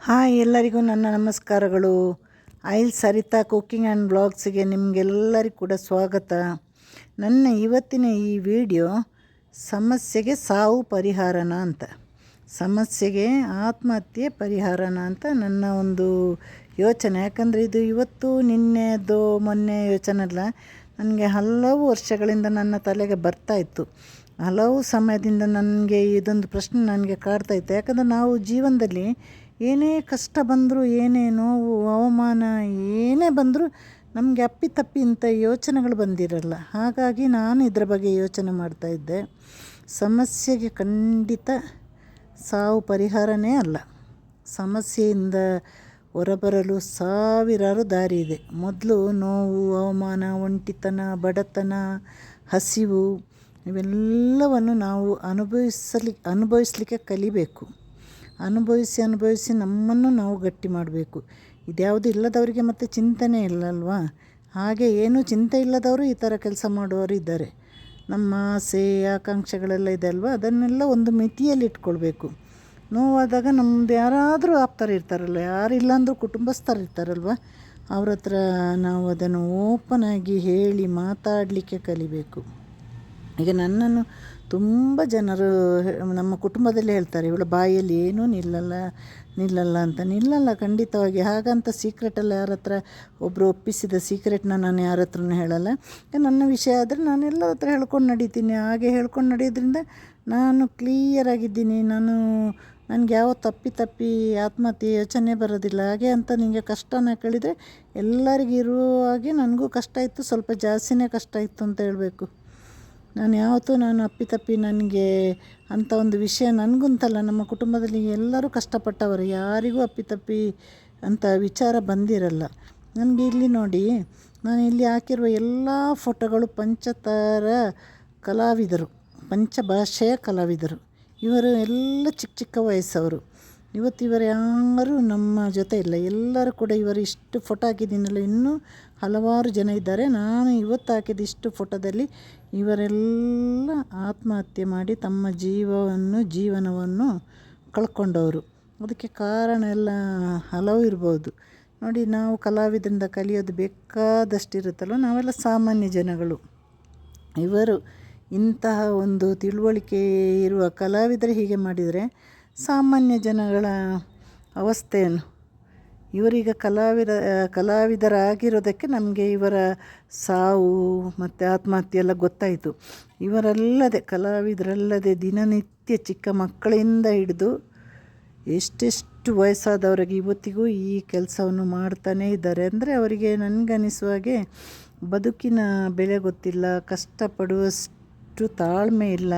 Hi ಎಲ್ಲರಿಗೂ ನನ್ನ ನಮಸ್ಕಾರಗಳು. ಐಲ್ ಸರಿತಾ ಕುಕ್ಕಿಂಗ್ ಆ್ಯಂಡ್ ಬ್ಲಾಗ್ಸಿಗೆ ನಿಮಗೆಲ್ಲರಿಗೂ ಕೂಡ ಸ್ವಾಗತ. ನನ್ನ ಇವತ್ತಿನ ಈ ವಿಡಿಯೋ ಸಮಸ್ಯೆಗೆ ಸಾವು ಪರಿಹಾರನ ಅಂತ. ಸಮಸ್ಯೆಗೆ ಆತ್ಮಹತ್ಯೆ ಪರಿಹಾರನ ಅಂತ ನನ್ನ ಒಂದು ಯೋಚನೆ. ಯಾಕಂದರೆ ಇದು ಇವತ್ತು, ನಿನ್ನೆದು, ಮೊನ್ನೆ ಯೋಚನೆ ಅಲ್ಲ ನನಗೆ ಹಲವು ವರ್ಷಗಳಿಂದ ನನ್ನ ತಲೆಗೆ ಬರ್ತಾ ಇತ್ತು. ಹಲವು ಸಮಯದಿಂದ ನನಗೆ ಇದೊಂದು ಪ್ರಶ್ನೆ ನನಗೆ ಕಾಡ್ತಾ ಇತ್ತು. ಯಾಕಂದರೆ ನಾವು ಜೀವನದಲ್ಲಿ ಏನೇ ಕಷ್ಟ ಬಂದರೂ, ಏನೇ ನೋವು, ಅವಮಾನ, ಏನೇ ಬಂದರೂ ನಮಗೆ ಅಪ್ಪಿತಪ್ಪಿ ಇಂಥ ಯೋಚನೆಗಳು ಬಂದಿರಲ್ಲ. ಹಾಗಾಗಿ ನಾನು ಇದರ ಬಗ್ಗೆ ಯೋಚನೆ ಮಾಡ್ತಾಯಿದ್ದೆ ಸಮಸ್ಯೆಗೆ ಖಂಡಿತ ಸಾವು ಪರಿಹಾರನೇ ಅಲ್ಲ. ಸಮಸ್ಯೆಯಿಂದ ಹೊರಬರಲು ಸಾವಿರಾರು ದಾರಿ ಇದೆ. ಮೊದಲು ನೋವು, ಅವಮಾನ, ಒಂಟಿತನ, ಬಡತನ, ಹಸಿವು, ಇವೆಲ್ಲವನ್ನು ನಾವು ಅನುಭವಿಸಲಿ, ಅನುಭವಿಸಲಿಕ್ಕೆ ಕಲಿಬೇಕು. ಅನುಭವಿಸಿ ಅನುಭವಿಸಿ ನಮ್ಮನ್ನು ನಾವು ಗಟ್ಟಿ ಮಾಡಬೇಕು. ಇದ್ಯಾವುದು ಇಲ್ಲದವರಿಗೆ ಮತ್ತೆ ಚಿಂತನೆ ಇಲ್ಲಲ್ವಾ? ಹಾಗೆ ಏನೂ ಚಿಂತೆ ಇಲ್ಲದವರು ಈ ಥರ ಕೆಲಸ ಮಾಡುವವರು ಇದ್ದಾರೆ. ನಮ್ಮ ಆಸೆ, ಆಕಾಂಕ್ಷೆಗಳೆಲ್ಲ ಇದೆ ಅಲ್ವಾ? ಅದನ್ನೆಲ್ಲ ಒಂದು ಮಿತಿಯಲ್ಲಿ ಇಟ್ಕೊಳ್ಬೇಕು. ನೋವಾದಾಗ ನಮ್ಮದು ಯಾರಾದರೂ ಆಪ್ತರು ಇರ್ತಾರಲ್ಲ ಯಾರು ಅಂದರೂ ಕುಟುಂಬಸ್ಥರು ಇರ್ತಾರಲ್ವ? ಅವ್ರ ಹತ್ರ ನಾವು ಅದನ್ನು ಓಪನ್ ಆಗಿ ಹೇಳಿ ಮಾತಾಡಲಿಕ್ಕೆ ಕಲಿಬೇಕು. ಈಗ ನನ್ನನ್ನು ತುಂಬ ಜನರು ನಮ್ಮ ಕುಟುಂಬದಲ್ಲಿ ಹೇಳ್ತಾರೆ, ಇವಳ ಬಾಯಲ್ಲಿ ಏನೂ ನಿಲ್ಲಲ್ಲ ನಿಲ್ಲಲ್ಲ ಅಂತ. ನಿಲ್ಲಲ್ಲ ಖಂಡಿತವಾಗಿ. ಹಾಗಂತ ಸೀಕ್ರೆಟೆಲ್ಲ ಯಾರ ಹತ್ರ ಒಬ್ಬರು ಒಪ್ಪಿಸಿದ ಸೀಕ್ರೆಟ್ನ ನಾನು ಯಾರ ಹತ್ರನೂ ಹೇಳಲ್ಲ. ನನ್ನ ವಿಷಯ ಆದರೆ ನಾನು ಎಲ್ಲರ ಹತ್ರ ಹೇಳ್ಕೊಂಡು ನಡೀತೀನಿ. ಹಾಗೆ ಹೇಳ್ಕೊಂಡು ನಡೆಯೋದ್ರಿಂದ ನಾನು ಕ್ಲಿಯರ್ ಆಗಿದ್ದೀನಿ. ನಾನು, ನನಗೆ ಯಾವ ತಪ್ಪಿ ತಪ್ಪಿ ಆತ್ಮಹತ್ಯೆ ಯೋಚನೆ ಬರೋದಿಲ್ಲ. ಹಾಗೆ ಅಂತ ನಿಮಗೆ ಕಷ್ಟನ ಕೇಳಿದರೆ ಎಲ್ಲರಿಗೂ ಇರುವ ಹಾಗೆ ನನಗೂ ಕಷ್ಟ ಇತ್ತು. ಸ್ವಲ್ಪ ಜಾಸ್ತಿನೇ ಕಷ್ಟ ಇತ್ತು ಅಂತ ಹೇಳಬೇಕು. ನಾನು ಯಾವತ್ತೂ ನಾನು ಅಪ್ಪಿತಪ್ಪಿ ನನಗೆ ಅಂಥ ಒಂದು ವಿಷಯ ನನಗುಂತಲ್ಲ, ನಮ್ಮ ಕುಟುಂಬದಲ್ಲಿ ಎಲ್ಲರೂ ಕಷ್ಟಪಟ್ಟವರು, ಯಾರಿಗೂ ಅಪ್ಪಿತಪ್ಪಿ ಅಂತ ವಿಚಾರ ಬಂದಿರಲ್ಲ. ನನಗೆ ಇಲ್ಲಿ ನೋಡಿ, ನಾನು ಇಲ್ಲಿ ಹಾಕಿರುವ ಎಲ್ಲ ಫೋಟೋಗಳು ಪಂಚತಾರ ಕಲಾವಿದರು ಪಂಚಭಾಷೆಯ ಕಲಾವಿದರು. ಇವರು ಎಲ್ಲ ಚಿಕ್ಕ ಚಿಕ್ಕ ವಯಸ್ಸವರು. ಇವತ್ತು ಇವರು ಯಾರೂ ನಮ್ಮ ಜೊತೆ ಇಲ್ಲ. ಎಲ್ಲರೂ ಕೂಡ ಇವರು ಇಷ್ಟು ಫೋಟೋ ಹಾಕಿದ್ದೀನಲ್ಲ. ಇನ್ನೂ ಹಲವಾರು ಜನ ಇದ್ದಾರೆ. ನಾನು ಇವತ್ತು ಹಾಕಿದ ಇಷ್ಟು ಫೋಟೋದಲ್ಲಿ ಇವರೆಲ್ಲ ಆತ್ಮಹತ್ಯೆ ಮಾಡಿ ತಮ್ಮ ಜೀವವನ್ನು, ಜೀವನವನ್ನು ಕಳ್ಕೊಂಡವರು. ಅದಕ್ಕೆ ಕಾರಣ ಎಲ್ಲ ಹಲವು ಇರ್ಬೋದು. ನೋಡಿ, ನಾವು ಕಲಾವಿದರಿಂದ ಕಲಿಯೋದು ಬೇಕಾದಷ್ಟಿರುತ್ತಲ್ಲ ನಾವೆಲ್ಲ ಸಾಮಾನ್ಯ ಜನಗಳು. ಇವರು ಇಂತಹ ಒಂದು ತಿಳುವಳಿಕೆ ಇರುವ ಕಲಾವಿದರು ಹೀಗೆ ಮಾಡಿದರೆ ಸಾಮಾನ್ಯ ಜನಗಳ ಅವಸ್ಥೆಯನ್ನು. ಇವರೀಗ ಕಲಾವಿದ, ಕಲಾವಿದರಾಗಿರೋದಕ್ಕೆ ನಮಗೆ ಇವರ ಸಾವು ಮತ್ತು ಆತ್ಮಹತ್ಯೆ ಎಲ್ಲ ಗೊತ್ತಾಯಿತು. ಇವರಲ್ಲದೆ, ಕಲಾವಿದರಲ್ಲದೆ ದಿನನಿತ್ಯ ಚಿಕ್ಕ ಮಕ್ಕಳಿಂದ ಹಿಡಿದು ಎಷ್ಟೆಷ್ಟು ವಯಸ್ಸಾದವರಿಗೆ ಇವತ್ತಿಗೂ ಈ ಕೆಲಸವನ್ನು ಮಾಡ್ತಾನೇ ಇದ್ದಾರೆ ಅಂದರೆ ಅವರಿಗೆ ನನಗನಿಸುವ ಹಾಗೆ ಬದುಕಿನ ಬೆಲೆ ಗೊತ್ತಿಲ್ಲ, ಕಷ್ಟಪಡುವಷ್ಟು ತಾಳ್ಮೆ ಇಲ್ಲ,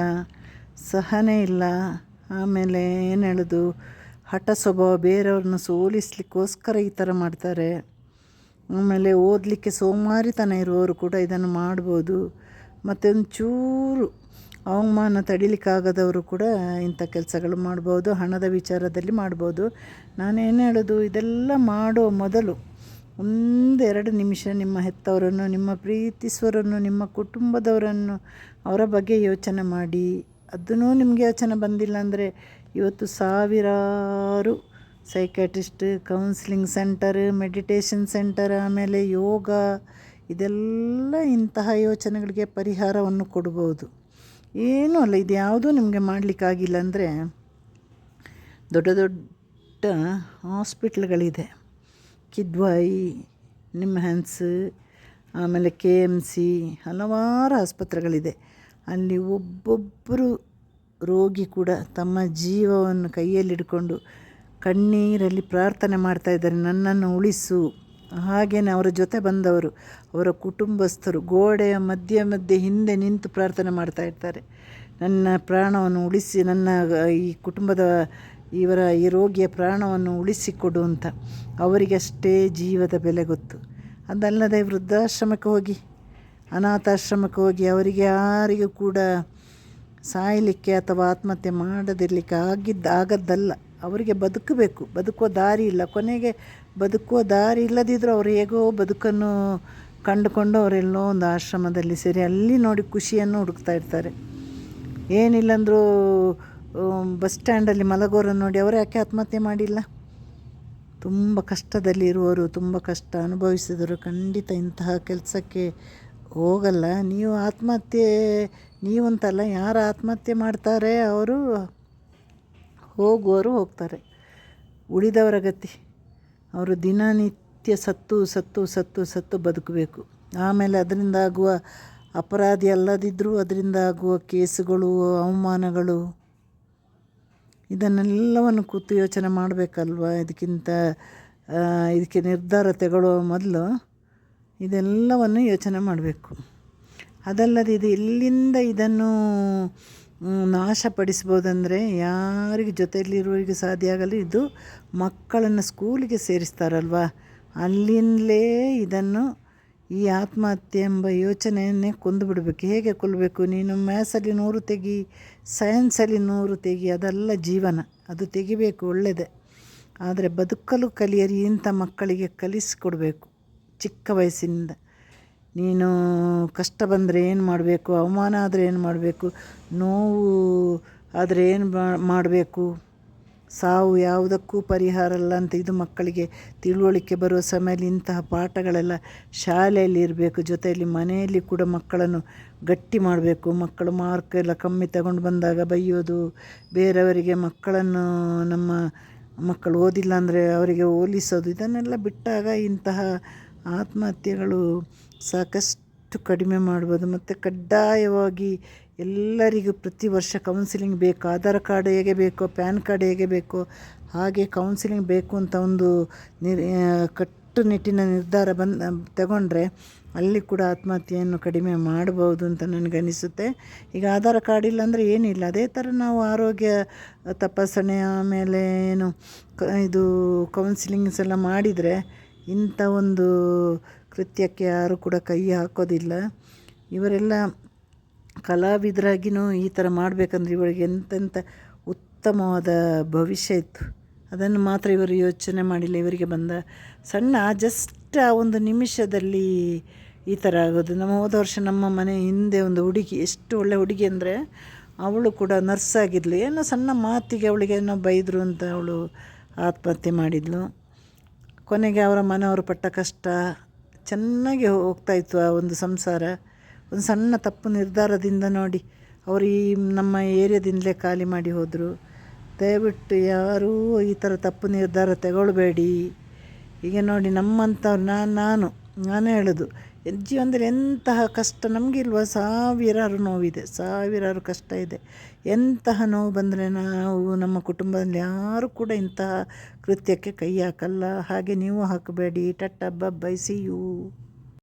ಸಹನೆ ಇಲ್ಲ. ಆಮೇಲೆ ಏನು ಹೇಳೋದು? ಹಠ ಸ್ವಭಾವ ಬೇರೆಯವ್ರನ್ನ ಸೋಲಿಸ್ಲಿಕ್ಕೋಸ್ಕರ ಈ ಥರ ಮಾಡ್ತಾರೆ. ಆಮೇಲೆ ಓದಲಿಕ್ಕೆ ಸೋಮಾರಿತನ ಇರುವವರು ಕೂಡ ಇದನ್ನು ಮಾಡ್ಬೋದು. ಮತ್ತು ಒಂಚೂರು ಅವಮಾನ ತಡಿಲಿಕ್ಕಾಗದವರು ಕೂಡ ಇಂಥ ಕೆಲಸಗಳು ಮಾಡ್ಬೋದು, ಹಣದ ವಿಚಾರದಲ್ಲಿ ಮಾಡ್ಬೋದು. ನಾನೇನು ಹೇಳೋದು? ಇದೆಲ್ಲ ಮಾಡೋ ಮೊದಲು ಒಂದೆರಡು ನಿಮಿಷ ನಿಮ್ಮ ಹೆತ್ತವರನ್ನು, ನಿಮ್ಮ ಪ್ರೀತಿಸುವರನ್ನು, ನಿಮ್ಮ ಕುಟುಂಬದವರನ್ನು ಅವರ ಬಗ್ಗೆ ಯೋಚನೆ ಮಾಡಿ. ಅದನ್ನೂ ನಿಮಗೆ ಯೋಚನೆ ಬಂದಿಲ್ಲ ಅಂದರೆ ಇವತ್ತು ಸಾವಿರಾರು psychiatrist counselling centre meditation centre ಆಮೇಲೆ ಯೋಗ, ಇದೆಲ್ಲ ಇಂತಹ ಯೋಚನೆಗಳಿಗೆ ಪರಿಹಾರವನ್ನು ಕೊಡ್ಬೋದು. ಏನೂ ಅಲ್ಲ, ಇದು ಯಾವುದೂ ನಿಮಗೆ ಮಾಡಲಿಕ್ಕಾಗಿಲ್ಲ ಅಂದರೆ ದೊಡ್ಡ ದೊಡ್ಡ ಹಾಸ್ಪಿಟ್ಲ್ಗಳಿದೆ. ಕಿದ್ವಾಯಿ, ನಿಮ್ಹ್ಯಾನ್ಸ್, ಆಮೇಲೆ ಕೆ ಎಂ ಸಿ ಹಲವಾರು ಆಸ್ಪತ್ರೆಗಳಿದೆ. ಅಲ್ಲಿ ಒಬ್ಬೊಬ್ಬರು ರೋಗಿ ಕೂಡ ತಮ್ಮ ಜೀವವನ್ನು ಕೈಯಲ್ಲಿಡ್ಕೊಂಡು ಕಣ್ಣೀರಲ್ಲಿ ಪ್ರಾರ್ಥನೆ ಮಾಡ್ತಾ ಇದ್ದಾರೆ. ನನ್ನನ್ನು ಉಳಿಸು. ಹಾಗೆಯೇ ಅವರ ಜೊತೆ ಬಂದವರು, ಅವರ ಕುಟುಂಬಸ್ಥರು ಗೋಡೆಯ ಮಧ್ಯೆ ಮಧ್ಯೆ ಹಿಂದೆ ನಿಂತು ಪ್ರಾರ್ಥನೆ ಮಾಡ್ತಾ ಇರ್ತಾರೆ. ನನ್ನ ಪ್ರಾಣವನ್ನು ಉಳಿಸಿ, ನನ್ನ ಈ ಕುಟುಂಬದ ಇವರ ಈ ರೋಗಿಯ ಪ್ರಾಣವನ್ನು ಉಳಿಸಿಕೊಡು ಅಂತ ಅವರಿಗಷ್ಟೇ ಜೀವದ ಬೆಲೆ ಗೊತ್ತು. ಅದಲ್ಲದೆ ವೃದ್ಧಾಶ್ರಮಕ್ಕೆ ಹೋಗಿ ಅನಾಥಾಶ್ರಮಕ್ಕೆ ಹೋಗಿ ಅವರಿಗೆ ಯಾರಿಗೂ ಕೂಡ ಸಾಯಲಿಕ್ಕೆ ಅಥವಾ ಆತ್ಮಹತ್ಯೆ ಮಾಡದಿರಲಿಕ್ಕೆ ಆಗಿದ್ದ, ಆಗದ್ದಲ್ಲ. ಅವರಿಗೆ ಬದುಕಬೇಕು. ಬದುಕುವ ದಾರಿ ಇಲ್ಲ. ಕೊನೆಗೆ ಬದುಕುವ ದಾರಿ ಇಲ್ಲದಿದ್ದರೂ ಅವರು ಹೇಗೋ ಬದುಕನ್ನು ಕಂಡುಕೊಂಡು ಅವರೆಲ್ಲೋ ಒಂದು ಆಶ್ರಮದಲ್ಲಿ ಸೇರಿ ಅಲ್ಲಿ ನೋಡಿ ಖುಷಿಯನ್ನು ಹುಡುಕ್ತಾ ಇರ್ತಾರೆ. ಏನಿಲ್ಲಂದರೂ ಬಸ್ ಸ್ಟ್ಯಾಂಡಲ್ಲಿ ಮಲಗೋರನ್ನು ನೋಡಿ ಅವರು ಯಾಕೆ ಆತ್ಮಹತ್ಯೆ ಮಾಡಿಲ್ಲ? ತುಂಬ ಕಷ್ಟದಲ್ಲಿರುವವರು, ತುಂಬ ಕಷ್ಟ ಅನುಭವಿಸಿದರು ಖಂಡಿತ ಇಂತಹ ಕೆಲಸಕ್ಕೆ ಹೋಗಲ್ಲ. ನೀವು ಆತ್ಮಹತ್ಯೆ, ನೀವಂತಲ್ಲ, ಯಾರು ಆತ್ಮಹತ್ಯೆ ಮಾಡ್ತಾರೆ ಅವರು? ಹೋಗುವವರು ಹೋಗ್ತಾರೆ. ಉಳಿದವರ ಗತಿ. ಅವರು ದಿನನಿತ್ಯ ಸತ್ತು ಸತ್ತು ಸತ್ತು ಸತ್ತು ಬದುಕಬೇಕು. ಆಮೇಲೆ ಅದರಿಂದ ಆಗುವ ಅಪರಾಧಿ ಅಲ್ಲದಿದ್ದರೂ ಅದರಿಂದ ಆಗುವ ಕೇಸುಗಳು, ಅವಮಾನಗಳು, ಇದನ್ನೆಲ್ಲವನ್ನು ಕೂತು ಯೋಚನೆ ಮಾಡಬೇಕಲ್ವ? ಇದಕ್ಕಿಂತ ಇದಕ್ಕೆ ನಿರ್ಧಾರ ತಗೊಳ್ಳುವ ಮೊದಲು ಇದೆಲ್ಲವನ್ನು ಯೋಚನೆ ಮಾಡಬೇಕು. ಅದಲ್ಲದೆ ಇದು ಇಲ್ಲಿಂದ ಇದನ್ನು ನಾಶಪಡಿಸ್ಬೋದಂದರೆ ಯಾರಿಗೆ ಜೊತೆಯಲ್ಲಿರುವವರಿಗೆ ಸಾಧ್ಯ ಆಗಲ್ಲ. ಇದು ಮಕ್ಕಳನ್ನು ಸ್ಕೂಲಿಗೆ ಸೇರಿಸ್ತಾರಲ್ವ? ಅಲ್ಲಿಂದಲೇ ಇದನ್ನು ಈ ಆತ್ಮಹತ್ಯೆ ಎಂಬ ಯೋಚನೆಯನ್ನೇ ಕೊಂದು ಬಿಡಬೇಕು. ಹೇಗೆ ಕೊಲ್ಲಬೇಕು ನೀನು ಮ್ಯಾಥ್ಸಲ್ಲಿ ನೂರು ತೆಗಿ, ಸೈನ್ಸಲ್ಲಿ ನೂರು ತೆಗಿ, ಅದೆಲ್ಲ ಜೀವನ. ಅದು ತೆಗಿಬೇಕು ಒಳ್ಳೆಯದೇ ಆದರೆ ಬದುಕಲು ಕಲಿಯರಿ, ಇಂಥ ಮಕ್ಕಳಿಗೆ ಕಲಿಸಿಕೊಡ್ಬೇಕು. ಚಿಕ್ಕ ವಯಸ್ಸಿನಿಂದ. ನೀನು ಕಷ್ಟ ಬಂದರೆ ಏನು ಮಾಡಬೇಕು, ಅವಮಾನ ಆದರೆ ಏನು ಮಾಡಬೇಕು, ನೋವು ಆದರೆ ಏನು ಮಾಡಬೇಕು, ಸಾವು ಯಾವುದಕ್ಕೂ ಪರಿಹಾರ ಅಲ್ಲ ಅಂತ ಇದು ಮಕ್ಕಳಿಗೆ ತಿಳುವಳಿಕೆ ಬರುವ ಸಮಯದಲ್ಲಿ ಇಂತಹ ಪಾಠಗಳೆಲ್ಲ ಶಾಲೆಯಲ್ಲಿ ಇರಬೇಕು, ಜೊತೆಯಲ್ಲಿ ಮನೆಯಲ್ಲಿ ಕೂಡ ಮಕ್ಕಳನ್ನು ಗಟ್ಟಿ ಮಾಡಬೇಕು. ಮಕ್ಕಳು ಮಾರ್ಕ್ ಎಲ್ಲ ಕಮ್ಮಿ ತಗೊಂಡು ಬಂದಾಗ ಬೈಯೋದು, ಬೇರೆಯವರಿಗೆ ಮಕ್ಕಳನ್ನು ನಮ್ಮ ಮಕ್ಕಳು ಓದಿಲ್ಲ ಅಂದರೆ ಅವರಿಗೆ ಹೋಲಿಸೋದು, ಇದನ್ನೆಲ್ಲ ಬಿಟ್ಟಾಗ ಇಂತಹ ಆತ್ಮಹತ್ಯೆಗಳು ಸಾಕಷ್ಟು ಕಡಿಮೆ ಮಾಡ್ಬೋದು ಮತ್ತು ಕಡ್ಡಾಯವಾಗಿ ಎಲ್ಲರಿಗೂ ಪ್ರತಿ ವರ್ಷ ಕೌನ್ಸಿಲಿಂಗ್ ಬೇಕು, ಆಧಾರ್ ಕಾರ್ಡ್ ಹೇಗೆ ಬೇಕೋ, ಪ್ಯಾನ್ ಕಾರ್ಡ್ ಹೇಗೆ ಬೇಕೋ, ಹಾಗೆ ಕೌನ್ಸಿಲಿಂಗ್ ಬೇಕು ಅಂತ ಒಂದು ನಿರ್ ಕಟ್ಟುನಿಟ್ಟಿನ ನಿರ್ಧಾರ ಬಂದು, ತಗೊಂಡ್ರೆ ಅಲ್ಲಿ ಕೂಡ ಆತ್ಮಹತ್ಯೆಯನ್ನು ಕಡಿಮೆ ಮಾಡ್ಬೋದು ಅಂತ ನನಗನಿಸುತ್ತೆ. ಈಗ ಆಧಾರ್ ಕಾರ್ಡ್ ಇಲ್ಲ ಅಂದರೆ ಏನಿಲ್ಲ, ಅದೇ ಥರ ನಾವು ಆರೋಗ್ಯ ತಪಾಸಣೆ, ಆಮೇಲೆ ಏನು ಇದು ಕೌನ್ಸಿಲಿಂಗ್ಸ್ ಎಲ್ಲ ಮಾಡಿದರೆ ಇಂಥ ಒಂದು ಕೃತ್ಯಕ್ಕೆ ಯಾರು ಕೂಡ ಕೈ ಹಾಕೋದಿಲ್ಲ. ಇವರೆಲ್ಲ ಕಲಾವಿದರಾಗಿಯೂ ಈ ಥರ ಮಾಡಬೇಕಂದ್ರೆ ಇವರಿಗೆ ಎಂತೆಂಥ ಉತ್ತಮವಾದ ಭವಿಷ್ಯ ಇತ್ತು. ಅದನ್ನು ಮಾತ್ರ ಇವರು ಯೋಚನೆ ಮಾಡಿಲ್ಲ, ಇವರಿಗೆ ಬಂದ ಸಣ್ಣ ಜಸ್ಟ್ ಆ ಒಂದು ನಿಮಿಷದಲ್ಲಿ ಈ ಥರ ಆಗೋದು. ನಮ್ಮ ಹೋದ ವರ್ಷ ನಮ್ಮ ಮನೆ ಹಿಂದೆ ಒಂದು ಹುಡುಗಿ, ಎಷ್ಟು ಒಳ್ಳೆ ಹುಡುಗಿ ಅಂದರೆ ಅವಳು ಕೂಡ ನರ್ಸ್ ಆಗಿದ್ಲು. ಏನೋ ಸಣ್ಣ ಮಾತಿಗೆ ಅವಳಿಗೆ ಏನೋ ಬೈದರು ಅಂತ ಅವಳು ಆತ್ಮಹತ್ಯೆ ಮಾಡಿದ್ಲು. ಕೊನೆಗೆ ಅವರ ಮನೆಯವರು ಪಟ್ಟ ಕಷ್ಟ, ಚೆನ್ನಾಗಿ ಹೋಗ್ತಾಯಿತ್ತು ಆ ಒಂದು ಸಂಸಾರ. ಒಂದು ಸಣ್ಣ ತಪ್ಪು ನಿರ್ಧಾರದಿಂದ ನೋಡಿ ಅವರು ಈ ನಮ್ಮ ಏರಿಯಾದಿಂದಲೇ ಖಾಲಿ ಮಾಡಿ ಹೋದರು. ದಯವಿಟ್ಟು ಯಾರೂ ಈ ಥರ ತಪ್ಪು ನಿರ್ಧಾರ ತಗೊಳ್ಬೇಡಿ. ಈಗ ನೋಡಿ ನಮ್ಮಂಥವ್ರು ನಾನು ನಾನು ನಾನೇ ಹೇಳೋದು. ಜೀವನದಲ್ಲಿ ಎಂತಹ ಕಷ್ಟ, ನಮಗಿಲ್ವ ಸಾವಿರಾರು ನೋವಿದೆ, ಸಾವಿರಾರು ಕಷ್ಟ ಇದೆ. ಎಂತಹ ನೋವು ಬಂದರೆ ನಾವು ನಮ್ಮ ಕುಟುಂಬದಲ್ಲಿ ಯಾರು ಕೂಡ ಇಂತಹ ಕೃತ್ಯಕ್ಕೆ ಕೈ ಹಾಕಲ್ಲ. ಹಾಗೆ ನೀವು ಹಾಕಬೇಡಿ. Tata bye see you.